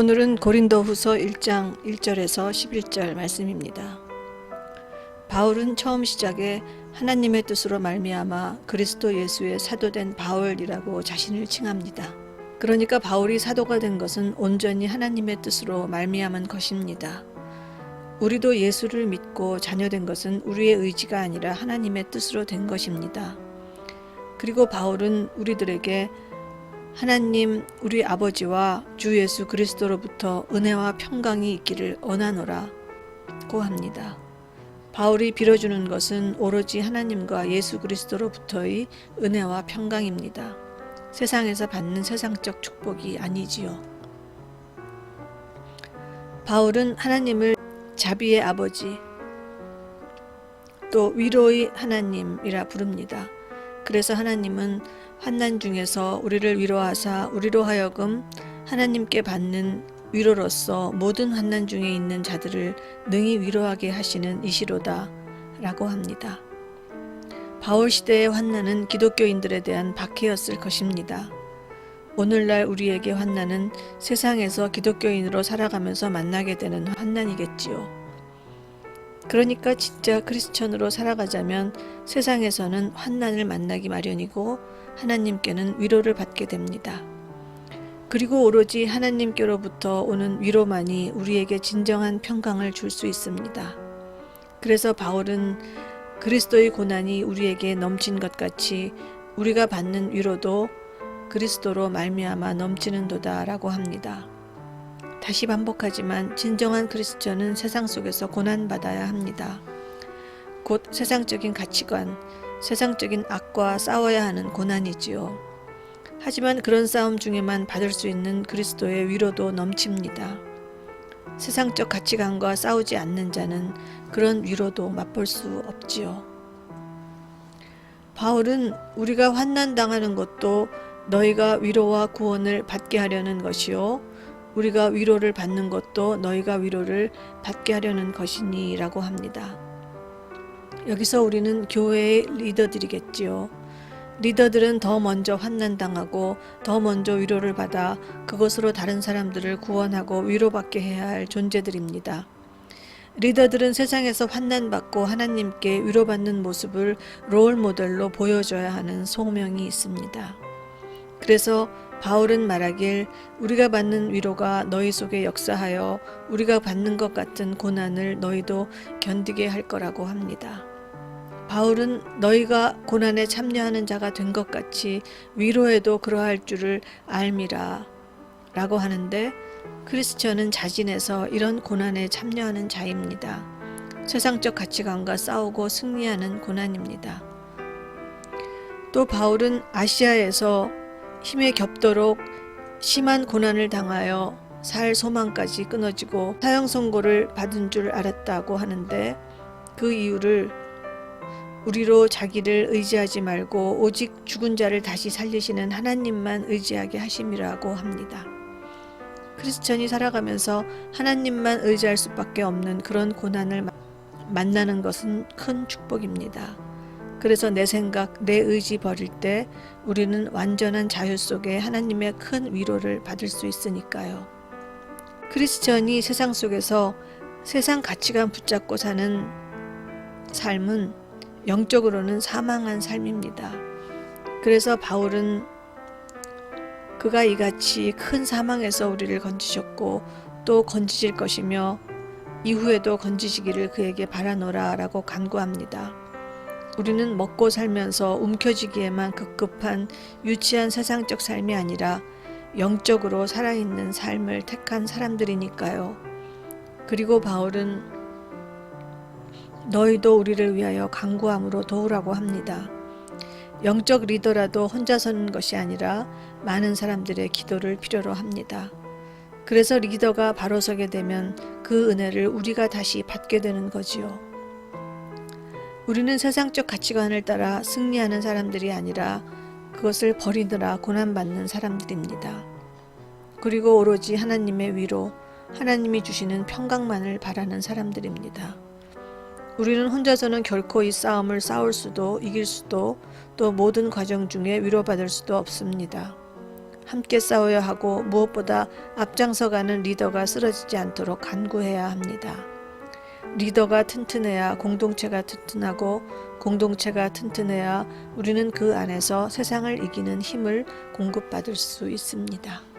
오늘은 고린도후서 1장 1절에서 11절 말씀입니다. 바울은 처음 시작에 하나님의 뜻으로 말미암아 그리스도 예수의 사도된 바울이라고 자신을 칭합니다. 그러니까 바울이 사도가 된 것은 온전히 하나님의 뜻으로 말미암은 것입니다. 우리도 예수를 믿고 자녀된 것은 우리의 의지가 아니라 하나님의 뜻으로 된 것입니다. 그리고 바울은 우리들에게 하나님 우리 아버지와 주 예수 그리스도로부터 은혜와 평강이 있기를 원하노라 고 합니다. 바울이 빌어주는 것은 오로지 하나님과 예수 그리스도로부터의 은혜와 평강입니다. 세상에서 받는 세상적 축복이 아니지요. 바울은 하나님을 자비의 아버지 또 위로의 하나님이라 부릅니다. 그래서 하나님은 환난 중에서 우리를 위로하사 우리로 하여금 하나님께 받는 위로로서 모든 환난 중에 있는 자들을 능히 위로하게 하시는 이시로다 라고 합니다. 바울 시대의 환난은 기독교인들에 대한 박해였을 것입니다. 오늘날 우리에게 환난은 세상에서 기독교인으로 살아가면서 만나게 되는 환난이겠지요. 그러니까 진짜 크리스천으로 살아가자면 세상에서는 환난을 만나기 마련이고 하나님께는 위로를 받게 됩니다. 그리고 오로지 하나님께로부터 오는 위로만이 우리에게 진정한 평강을 줄 수 있습니다. 그래서 바울은 그리스도의 고난이 우리에게 넘친 것 같이 우리가 받는 위로도 그리스도로 말미암아 넘치는도다라고 합니다. 다시 반복하지만 진정한 그리스천은 세상 속에서 고난 받아야 합니다. 곧 세상적인 가치관, 세상적인 악과 싸워야 하는 고난이지요. 하지만 그런 싸움 중에만 받을 수 있는 그리스도의 위로도 넘칩니다. 세상적 가치관과 싸우지 않는 자는 그런 위로도 맛볼 수 없지요. 바울은 우리가 환난 당하는 것도 너희가 위로와 구원을 받게 하려는 것이요. 우리가 위로를 받는 것도 너희가 위로를 받게 하려는 것이니 라고 합니다. 여기서 우리는 교회의 리더들이겠지요. 리더들은 더 먼저 환난당하고 더 먼저 위로를 받아 그것으로 다른 사람들을 구원하고 위로받게 해야 할 존재들입니다. 리더들은 세상에서 환난받고 하나님께 위로받는 모습을 롤 모델로 보여줘야 하는 소명이 있습니다. 그래서 바울은 말하길 우리가 받는 위로가 너희 속에 역사하여 우리가 받는 것 같은 고난을 너희도 견디게 할 거라고 합니다. 바울은 너희가 고난에 참여하는 자가 된 것 같이 위로에도 그러할 줄을 알미라 라고 하는데 크리스천은 자진해서 이런 고난에 참여하는 자입니다. 세상적 가치관과 싸우고 승리하는 고난입니다. 또 바울은 아시아에서 힘에 겹도록 심한 고난을 당하여 살 소망까지 끊어지고 사형 선고를 받은 줄 알았다고 하는데 그 이유를 우리로 자기를 의지하지 말고 오직 죽은 자를 다시 살리시는 하나님만 의지하게 하심이라고 합니다. 크리스천이 살아가면서 하나님만 의지할 수밖에 없는 그런 고난을 만나는 것은 큰 축복입니다. 그래서 내 생각, 내 의지 버릴 때 우리는 완전한 자유 속에 하나님의 큰 위로를 받을 수 있으니까요. 크리스천이 세상 속에서 세상 가치관 붙잡고 사는 삶은 영적으로는 사망한 삶입니다. 그래서 바울은 그가 이같이 큰 사망에서 우리를 건지셨고 또 건지실 것이며 이후에도 건지시기를 그에게 바라노라 라고 간구합니다. 우리는 먹고 살면서 움켜쥐기에만 급급한 유치한 세상적 삶이 아니라 영적으로 살아있는 삶을 택한 사람들이니까요. 그리고 바울은 너희도 우리를 위하여 강구함으로 도우라고 합니다. 영적 리더라도 혼자 서는 것이 아니라 많은 사람들의 기도를 필요로 합니다. 그래서 리더가 바로 서게 되면 그 은혜를 우리가 다시 받게 되는 거지요. 우리는 세상적 가치관을 따라 승리하는 사람들이 아니라 그것을 버리느라 고난받는 사람들입니다. 그리고 오로지 하나님의 위로, 하나님이 주시는 평강만을 바라는 사람들입니다. 우리는 혼자서는 결코 이 싸움을 싸울 수도 이길 수도 또 모든 과정 중에 위로받을 수도 없습니다. 함께 싸워야 하고 무엇보다 앞장서가는 리더가 쓰러지지 않도록 간구해야 합니다. 리더가 튼튼해야 공동체가 튼튼하고 공동체가 튼튼해야 우리는 그 안에서 세상을 이기는 힘을 공급받을 수 있습니다.